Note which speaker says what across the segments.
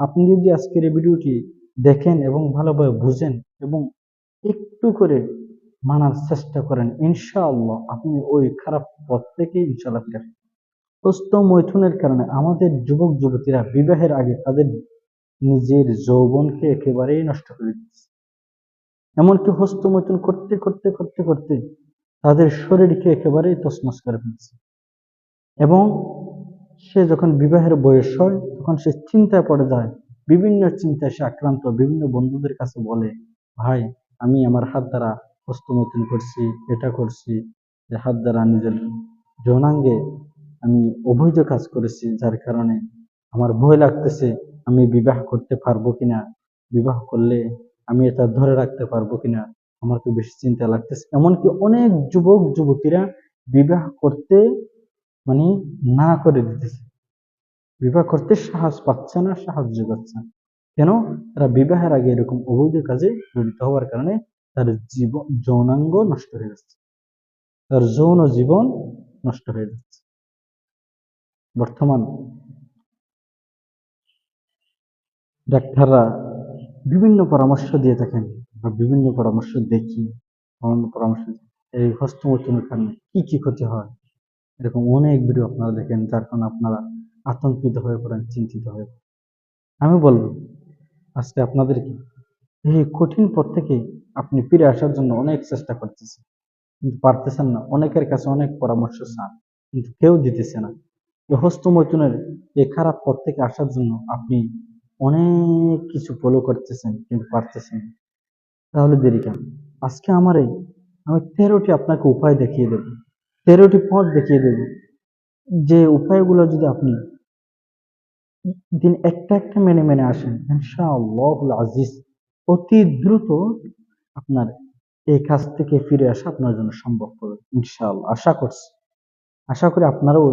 Speaker 1: আপনি যদি আজকের এই ভিডিওটি দেখেন এবং ভালোভাবে বুঝেন এবং একটু করে মানার চেষ্টা করেন, ইনশাআল্লাহ আপনি ওই খারাপ পথ থেকে ইনশাআল্লাহ ফিরে মৈথুনের কারণে আমাদের যুবক, যুবতীরা বিবাহের আগে তাদের নিজের যৌবনকে একেবারেই নষ্ট করে দিচ্ছে। এমনকি হস্ত মৈথুন করতে করতে করতে করতে তাদের শরীরকে একেবারেই তসমস করে ফেলছে। এবং সে যখন বিবাহের বয়স হয়, তখন সে চিন্তায় পড়ে যায়। বিভিন্ন চিন্তায় সে আক্রান্ত। বিভিন্ন বন্ধুদের কাছে বলে, ভাই, আমি আমার হাত দ্বারা হস্তমৈথুন করছি, এটা করছি, যে হাত দ্বারা নিজের যৌনাঙ্গে আমি অবৈধ কাজ করেছি, যার কারণে আমার ভয় লাগতেছে, আমি বিবাহ করতে পারব কিনা? বিবাহ করলে আমি এটা ধরে রাখতে পারব কিনা? আমার তো বেশি চিন্তা লাগতেছে। এমনকি অনেক যুবক, যুবতীরা বিবাহ করতে মানে না করে দিতেছে। বিবাহ করতে সাহস পাচ্ছে না, সাহায্য করছে কেন? তারা বিবাহের আগে এরকম অবৈধ কাজে জড়িত হওয়ার কারণে তার জীবন, যৌনাঙ্গ নষ্ট হয়ে যাচ্ছে। তার যৌন জীবন নষ্ট হয়ে যাচ্ছে। বর্তমান ডাক্তাররা বিভিন্ন পরামর্শ দিয়ে থাকেন বা বিভিন্ন পরামর্শ দেখি। পরামর্শ, এই হস্তমৈথুনের কারণে কি কি ক্ষতি হয়? এরকম অনেক ভিডিও আপনারা দেখেন, যার কারণে আপনারা আতঙ্কিত হয়ে পড়েন, চিন্তিত হয়ে আমি বলব, আজকে আপনাদেরকে এই কঠিন পথ থেকে আপনি ফিরে আসার জন্য অনেক চেষ্টা করতেছেন, কিন্তু পারতেছেন না। অনেকের কাছে অনেক পরামর্শ চান, কিন্তু কেউ দিতেছে না। হস্তমৈথুনের এই খারাপ পথ থেকে আসার জন্য আপনি অনেক কিছু ফলো করতেছেন, কিন্তু পারতেছেন তাহলে দেরি কেন? আজকে আমার এই, আমি তেরোটি আপনাকে উপায় দেখিয়ে দেব। তেরোটি পথ দেখিয়ে দেব যে উপায়গুলো যদি আপনি দিন একটা একটা মেনে মেনে আসেন আজিজ, অতি দ্রুত আপনার এই কাজ থেকে ফিরে আসা আপনার জন্য সম্ভব হবে, ইনশাআল্লাহ। আশা করছি, আশা করি আপনারাও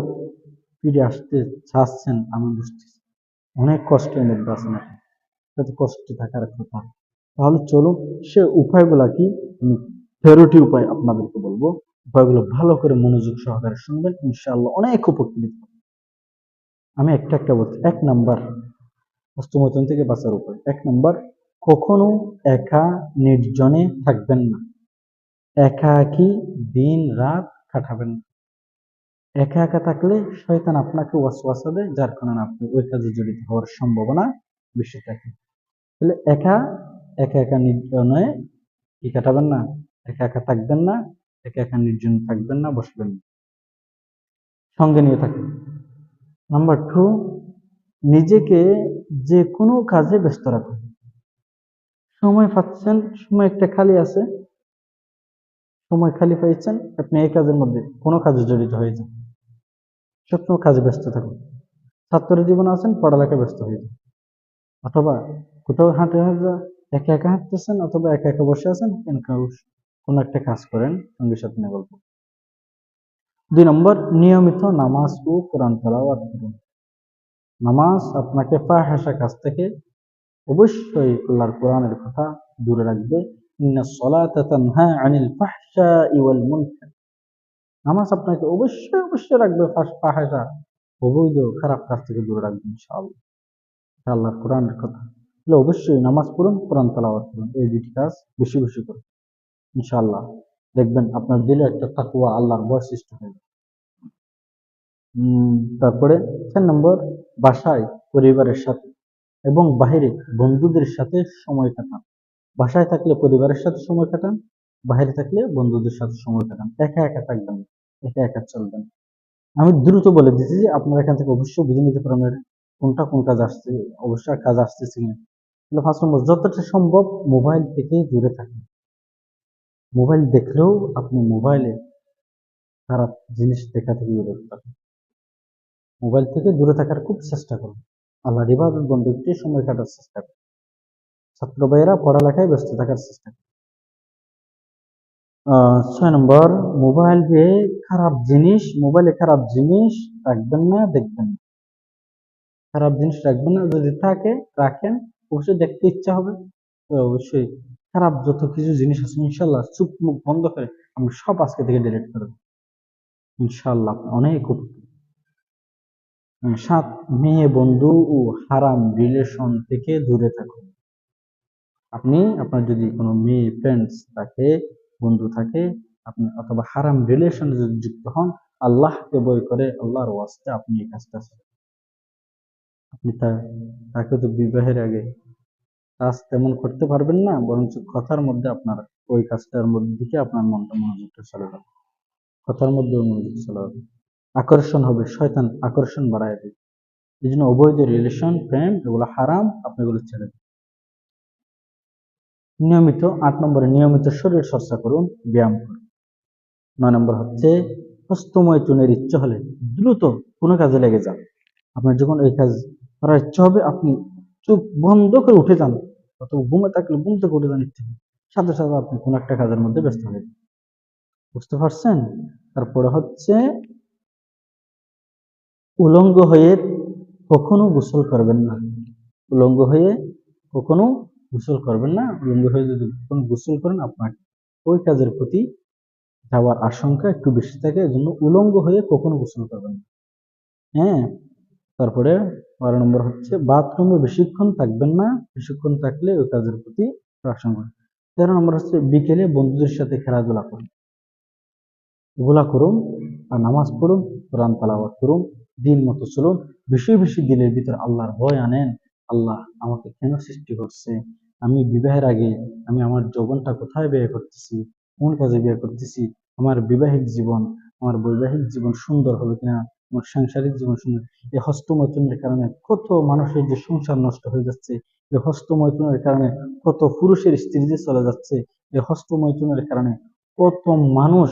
Speaker 1: ফিরে আসতে চাচ্ছেন, আমি বুঝতেছি অনেক কষ্টের মধ্যে আছেন আপনি, এত কষ্টে থাকার কথা। তাহলে চলুন, সে উপায়গুলা কি? আমি তেরোটি উপায় আপনাদেরকে বলব। উপায়গুলো ভালো করে মনোযোগ সহকারে শুনবেন, ইনশাআল্লাহ অনেক উপকৃত আমি একটা একটা বলছি, এক নাম্বার হস্তমৈথুন থেকে বাঁচার উপায়। এক নাম্বার, কখনো একা নির্জনে থাকবেন না। একাকী দিন রাত কাটাবেন না। একা একা থাকলে শয়তান আপনাকে ওয়াসওয়াসা দেয়, যার কারণে আপনি ওই কাজে জড়িত হওয়ার সম্ভাবনা বেশি থাকে। তাহলে একা একা একা নির্জনে কি কাটাবেন না? একা একা থাকবেন না। একা একা নির্জন থাকবেন না, বসবেন না। সঙ্গে নিয়ে থাকবেন নাম্বার টু নিজেকে যে কোনো কাজে ব্যস্ত রাখুন। সময় পাচ্ছেন, সময় একটা খালি আছে। সময় খালি পাইছেন, আপনি এই কাজের মধ্যে কোনো কাজে জড়িত হয়ে যান। সবসময় কাজে ব্যস্ত থাকুন। ছাত্র জীবনে আছেন, পড়ালেখা ব্যস্ত হয়ে যান। অথবা কোথাও হাঁটে হাঁটে একা একা হাঁটতেছেন, অথবা একা একা বসে আছেন কোনো একটা কাজ করেন, সঙ্গীর সাথে নিয়ে গল্প দুই নম্বর, নিয়মিত নামাজ ও কোরআন তেলাওয়াত করুন। নামাজ আপনাকে ফাহাসা কাজ থেকে অবশ্যই আল্লাহর কোরআনের কথা দূরে রাখবে। আনিল মুনকার। নামাজ আপনাকে অবশ্যই অবশ্যই রাখবে ফাহাসা অবৈধ, খারাপ কাজ থেকে দূরে রাখবে ইনশাআল্লাহ। আল্লাহর কোরআনের কথা। তাহলে অবশ্যই নামাজ পড়ুন, কোরআন তেলাওয়াত করুন। এই দুটি কাজ বেশি বেশি করুন। ইনশাআল্লাহ। দেখবেন আপনার দিলে একটা তাকুয়া আল্লাহর ভয় সৃষ্টি যাবে তারপরে চার নম্বর, বাসায় পরিবারের সাথে এবং বাইরে বন্ধুদের সাথে সময় কাটান। বাসায় থাকলে পরিবারের সাথে সময় কাটান বাইরে থাকলে বন্ধুদের সাথে সময় কাটান। একা একা থাকবেন, একা একা চলবেন। আমি দ্রুত বলে দিচ্ছি যে আপনারা এখান থেকে অবশ্যই বুঝে নিতে পারবেন কোনটা কোন কাজ আসছে, অবশ্যই কাজ আসতেছে কিনা। ফার্স্ট নম্বর, যতটা সম্ভব মোবাইল থেকে দূরে থাকুন। মোবাইল দেখলেও আপনি মোবাইলে খারাপ জিনিস দেখা থেকে দূরে থাকুন। মোবাইল থেকে দূরে থাকার খুব চেষ্টা করুন। আল্লাহর ইবাদত বন্ধুত্বে সময় কাটার চেষ্টা করুন। ছাত্র ভাইয়েরা, পড়ালেখায় ব্যস্ত থাকার চেষ্টা করুন। ছয় নম্বর, মোবাইলে খারাপ জিনিস, মোবাইলে খারাপ জিনিস রাখবেন না, দেখবেন না। খারাপ জিনিস রাখবেন না, যদি থাকে, রাখেন, অবশ্যই দেখতে ইচ্ছা হবে অবশ্যই খারাপ যত কিছু জিনিস আছে, ইনশাল্লাহ চুপ মুখ বন্ধ করে আমি সব আজকে থেকে ডিলিট করে দেবো। ইনশাল্লাহ অনেক সাত মেয়ে বন্ধু ও হারাম রিলেশন থেকে দূরে থাকুন। আপনি, আপনার যদি কোনো মেয়ে ফ্রেন্ডস থাকে, বন্ধু থাকে, আপনি অথবা হারাম রিলেশনে যদি যুক্ত হন, আল্লাহকে বই করে, আল্লাহর ওয়াস্তে আপনি এই কাজটা আপনি তা- তাকে তো বিবাহের আগে কাজ তেমন করতে পারবেন না, বরঞ্চ কথার মধ্যে আপনার ওই কাজটার মধ্যে দিকে আপনার মনটা মনোযোগটা চলে যাবে। কথার মধ্যে মনোযোগ চলে যাবে। আকর্ষণ হবে, শয়তান আকর্ষণ বাড়ায় দেবে। এই জন্য অবৈধ রিলেশন প্রেম, এগুলো হারাম, আপনি এগুলো ছেড়ে দিন। নিয়মিত, আট নম্বরে নিয়মিত শরীর চর্চা করুন, ব্যায়াম করুন। নয় নম্বর হচ্ছে হস্তময় চুনের ইচ্ছা হলে দ্রুত কোনো কাজে লেগে যান। আপনার যখন এই কাজ করার ইচ্ছা হবে, আপনি চোখ বন্ধ করে উঠে যান। অথবা ঘুমে থাকলে ঘুম থেকে উঠে যান ইচ্ছে সাথে সাথে আপনি কোনো একটা কাজের মধ্যে ব্যস্ত হয়ে যান। বুঝতে পারছেন? তারপরে হচ্ছে উলঙ্গ হয়ে কখনো গোসল করবেন না। উলঙ্গ হয়ে কখনো গোসল করবেন না। উলঙ্গ হয়ে যদি কখনো গোসল করেন, আপনার ওই কাজের প্রতি যাওয়ার আশঙ্কা একটু বেশি থাকে। এজন্য উলঙ্গ হয়ে কখনো গোসল করবেন না। হ্যাঁ? তারপরে বারো নম্বর হচ্ছে, বাথরুমে বেশিক্ষণ থাকবেন না, বেশিক্ষণ থাকলে ওই কাজের প্রতি আশঙ্কা তেরো নম্বর হচ্ছে, বিকেলে বন্ধুদের সাথে খেলাধুলা করুন। এগুলা করুন, আর নামাজ পড়ুন, কোরআন তালাওয়াত করুন, দিন মতো চলুন, বেশি বেশি দিলের ভিতরে আল্লাহর ভয় আনেন, আল্লাহ আমাকে কেন সৃষ্টি করছে? আমি বিবাহের আগে আমি আমার যৌবনটা কোথায় ব্যয় করতেছি? কোন কাজে ব্যয় করতেছি? আমার বিবাহিক জীবন, আমার বৈবাহিক জীবন সুন্দর হবে কিনা? আমার সাংসারিক জীবন সুন্দর এই হস্তমৈথুনের কারণে কত মানুষের যে সংসার নষ্ট হয়ে যাচ্ছে, এই হস্তমৈথুনের কারণে কত পুরুষের স্ত্রী যে চলে যাচ্ছে, এই হস্তমৈথুনের কারণে কত মানুষ,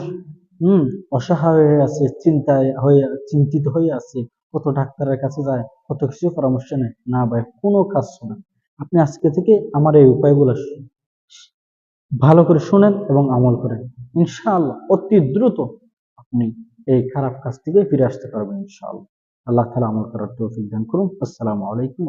Speaker 1: হুম, অসহায় হয়ে আছে, চিন্তায় হয়ে, চিন্তিত হয়ে আছে, কত ডাক্তারের কাছে যায়, কত কিছু পরামর্শ নেয়। না ভাই, কোনো কাজ শোনেন আপনি আজকে থেকে আমার এই উপায়গুলো ভালো করে শুনেন এবং আমল করেন। ইনশাআল্লাহ, অতি দ্রুত আপনি এই খারাপ কাজ থেকে ফিরে আসতে পারবেন ইনশাআল্লাহ। আল্লাহ তালা আমল করার তৌফিক দান করুন। আসসালামু আলাইকুম